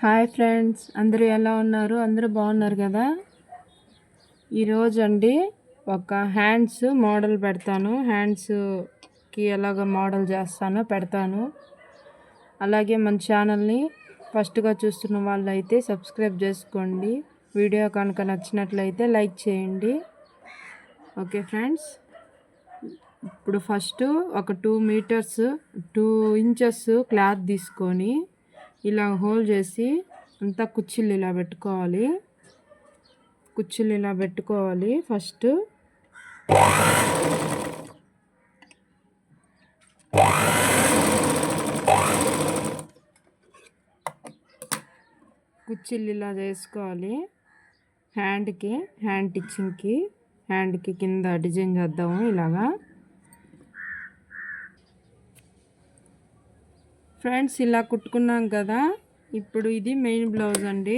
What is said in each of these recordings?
Hi friends అందరూ ఎలా ఉన్నారు? అందరూ బాగున్నారు కదా? ఈరోజు అండి ఒక హ్యాండ్స్ మోడల్ పెడతాను. హ్యాండ్స్కి ఎలాగ మోడల్ చేస్తానో పెడతాను. అలాగే మన ఛానల్ని ఫస్ట్గా చూస్తున్న వాళ్ళు అయితే సబ్స్క్రైబ్ చేసుకోండి. వీడియో కనుక నచ్చినట్లయితే లైక్ చేయండి. ఓకే ఫ్రెండ్స్ ఇప్పుడు ఫస్ట్ ఒక two metres two inches cloth తీసుకొని ఇలా హోల్ చేసి అంతా కుచ్చిళ్ళు ఇలా పెట్టుకోవాలి. కుచ్చిళ్ళు ఇలా పెట్టుకోవాలి ఫస్ట్. కుచ్చిళ్ళు ఇలా చేసుకోవాలి. హ్యాండ్కి హ్యాండ్ టిచ్చింగ్కి హ్యాండ్కి కింద డిజైన్ చేద్దాము ఇలాగా. ఫ్రెండ్స్ ఇలా కుట్టుకున్నాం కదా. ఇప్పుడు ఇది మెయిన్ బ్లౌజ్ అండి.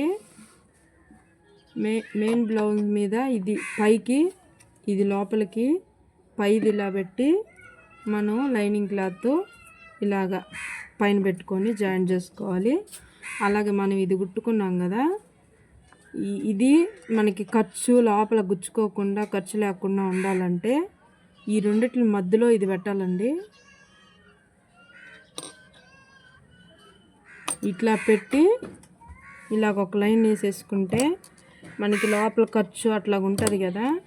మే మెయిన్ బ్లౌజ్ మీద ఇది పైకి ఇది లోపలికి పైది ఇలా పెట్టి మనం లైనింగ్ క్లాత్ ఇలాగా పైన పెట్టుకొని జాయిన్ చేసుకోవాలి. అలాగే మనం ఇది కుట్టుకున్నాం కదా. ఇది మనకి ఖర్చు లోపల గుచ్చుకోకుండా ఖర్చు లేకుండా ఉండాలంటే ఈ రెండిటి మధ్యలో ఇది పెట్టాలండి. ఇట్లా పెట్టి ఇలాగ ఒక లైన్ వేసేసుకుంటే మనకి లోపల ఖర్చు అట్లా ఉంటుంది కదా.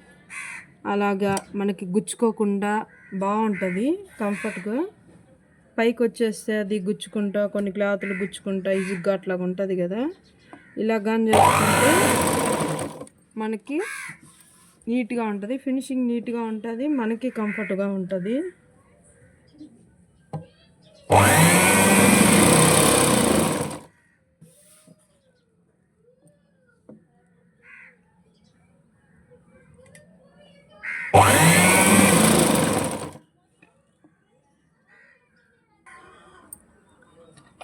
అలాగా మనకి గుచ్చుకోకుండా బాగుంటుంది కంఫర్ట్గా. పైకి వచ్చేస్తే అది గుచ్చుకుంటా కొన్ని క్లాతులు గుచ్చుకుంటా ఈజీగా అట్లా ఉంటుంది కదా. ఇలా కానీ చేసుకుంటే మనకి నీట్గా ఉంటుంది ఫినిషింగ్ నీట్గా ఉంటుంది మనకి కంఫర్ట్గా ఉంటుంది.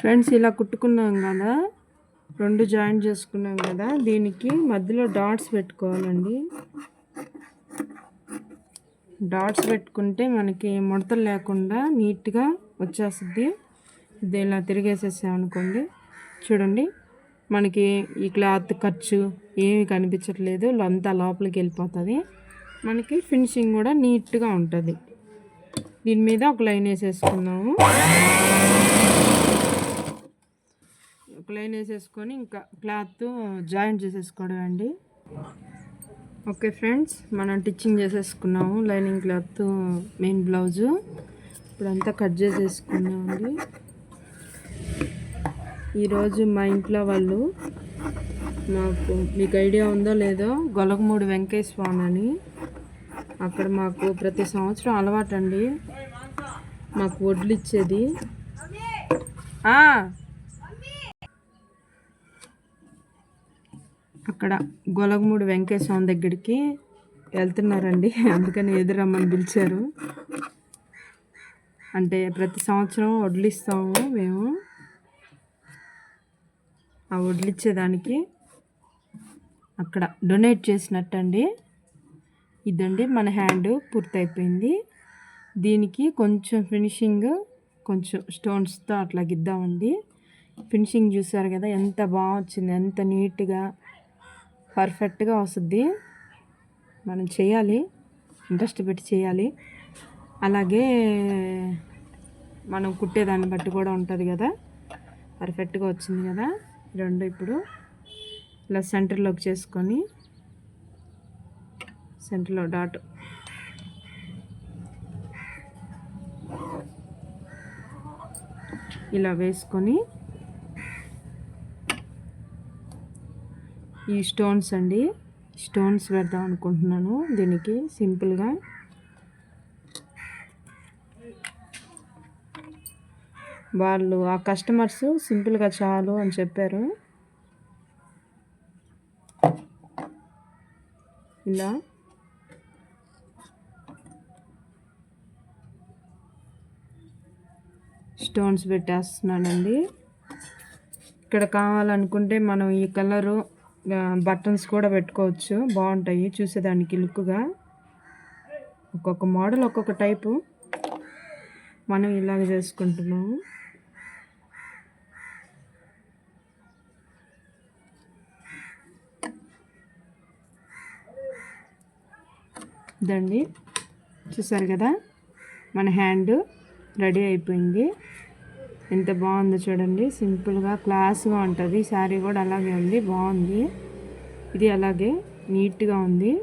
ఫ్రెండ్స్ ఇలా కుట్టుకున్నాం కదా. రెండు జాయింట్ చేసుకున్నాం కదా. దీనికి మధ్యలో డాట్స్ పెట్టుకోవాలండి. డాట్స్ పెట్టుకుంటే మనకి ముడతలు లేకుండా నీట్గా వచ్చేస్తుంది ఇది ఇలా తిరిగేసేసామనుకోండి చూడండి మనకి ఈ క్లాత్ ఖర్చు ఏమి కనిపించట్లేదు. అంతా లోపలికి వెళ్ళిపోతుంది. మనకి ఫినిషింగ్ కూడా నీట్గా ఉంటుంది. దీని మీద ఒక లైన్ వేసేసుకున్నాము ఒక లైన్ వేసేసుకొని ఇంకా క్లాత్ జాయింట్ చేసేసుకోవడం అండి. ఓకే ఫ్రెండ్స్ మనం టిచ్చింగ్ చేసేసుకున్నాము. Lining cloth main blouse. ఇప్పుడంతా కట్ చేసేసుకున్నామండి ఈరోజు మా ఇంట్లో వాళ్ళు మాకు మీకు ఐడియా ఉందో లేదో గొలగమూడి వెంకయ్య స్వామి అని. అక్కడ మాకు ప్రతి సంవత్సరం అలవాటండి. మాకు వడ్లు ఇచ్చేది. అక్కడ గొలగమూడి వెంకటేశ్వరం దగ్గరికి వెళ్తున్నారండి. అందుకని ఎదురమ్మని పిలిచారు. అంటే ప్రతి సంవత్సరం వడ్లిస్తాము మేము. ఆ వడ్లిచ్చేదానికి అక్కడ డొనేట్ చేసినట్టండి. ఇదండి మన హ్యాండ్ పూర్తయిపోయింది. దీనికి కొంచెం ఫినిషింగ్ కొంచెం స్టోన్స్తో అట్లా గిద్దామండి ఫినిషింగ్ చూసారు కదా ఎంత బాగా వచ్చింది ఎంత నీట్గా పర్ఫెక్ట్గా వస్తుంది. మనం చేయాలి. ఇంట్రెస్ట్ పెట్టి చేయాలి. అలాగే మనం కుట్టేదాన్ని బట్టి కూడా ఉంటుంది కదా. పర్ఫెక్ట్గా వచ్చింది కదా. రెండు ఇప్పుడు. ఇలా సెంటర్లోకి చేసుకొని సెంటర్లో డాట్. ఇలా వేసుకొని ఈ స్టోన్స్ అండి. స్టోన్స్ పెడదాం అనుకుంటున్నాను. దీనికి సింపుల్గా. వాళ్ళు ఆ కస్టమర్స్ సింపుల్గా చాలు అని చెప్పారు. ఇలా. స్టోన్స్ పెట్టేస్తున్నానండి. ఇక్కడ కావాలనుకుంటే మనం ఈ కలరు బటన్స్ కూడా పెట్టుకోవచ్చు. బాగుంటాయి. చూసేదానికి లుక్గా. ఒక్కొక్క మోడల్ ఒక్కొక్క టైపు మనం ఇలాగ చేసుకుంటున్నాము. దండి చూసారు కదా? మన హ్యాండ్ రెడీ అయిపోయింది. ఎంత బాగుందో చూడండి. సింపుల్గా క్లాస్గా ఉంటుంది. శారీ కూడా అలాగే ఉంది. బాగుంది. ఇది అలాగే నీట్గా ఉంది.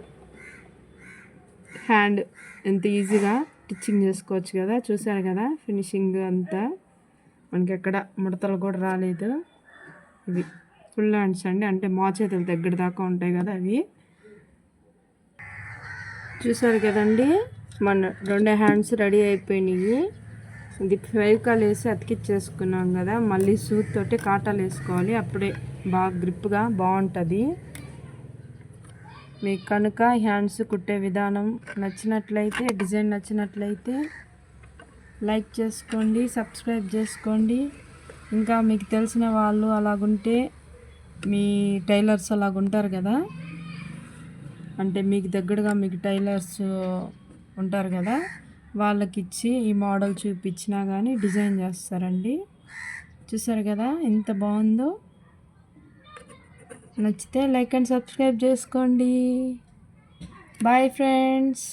హ్యాండ్ ఎంత ఈజీగా స్టిచ్చింగ్ చేసుకోవచ్చు కదా. చూసారు కదా ఫినిషింగ్ అంతా. మనకి ఎక్కడ ముడతలు కూడా రాలేదు. ఇవి ఫుల్ హ్యాండ్స్ అండి. అంటే మా దగ్గర దాకా ఉంటాయి కదా అవి. చూసారు కదండి? మన రెండు హ్యాండ్స్ రెడీ అయిపోయినాయి. ఇది ఫైవ్ వేసి అతికిచ్చేసుకున్నాం కదా మళ్ళీ సూట్ తోటి కాటాలు వేసుకోవాలి. అప్పుడే బాగా గ్రిప్గా బాగుంటుంది. మీకు కనుక హ్యాండ్స్ కుట్టే విధానం నచ్చినట్లయితే డిజైన్ నచ్చినట్లయితే లైక్ చేసుకోండి సబ్స్క్రైబ్ చేసుకోండి. ఇంకా మీకు తెలిసిన వాళ్ళు అలాగుంటే మీ టైలర్స్ అలాగుంటారు కదా. అంటే మీకు దగ్గరగా మీకు టైలర్స్ ఉంటారు కదా. వాళ్ళకిచ్చి ఈ మోడల్ చూపించినా కానీ డిజైన్ చేస్తారండి. చూసారు కదా ఎంత బాగుందో. నచ్చితే లైక్ అండ్ సబ్స్క్రైబ్ చేసుకోండి. Bye friends.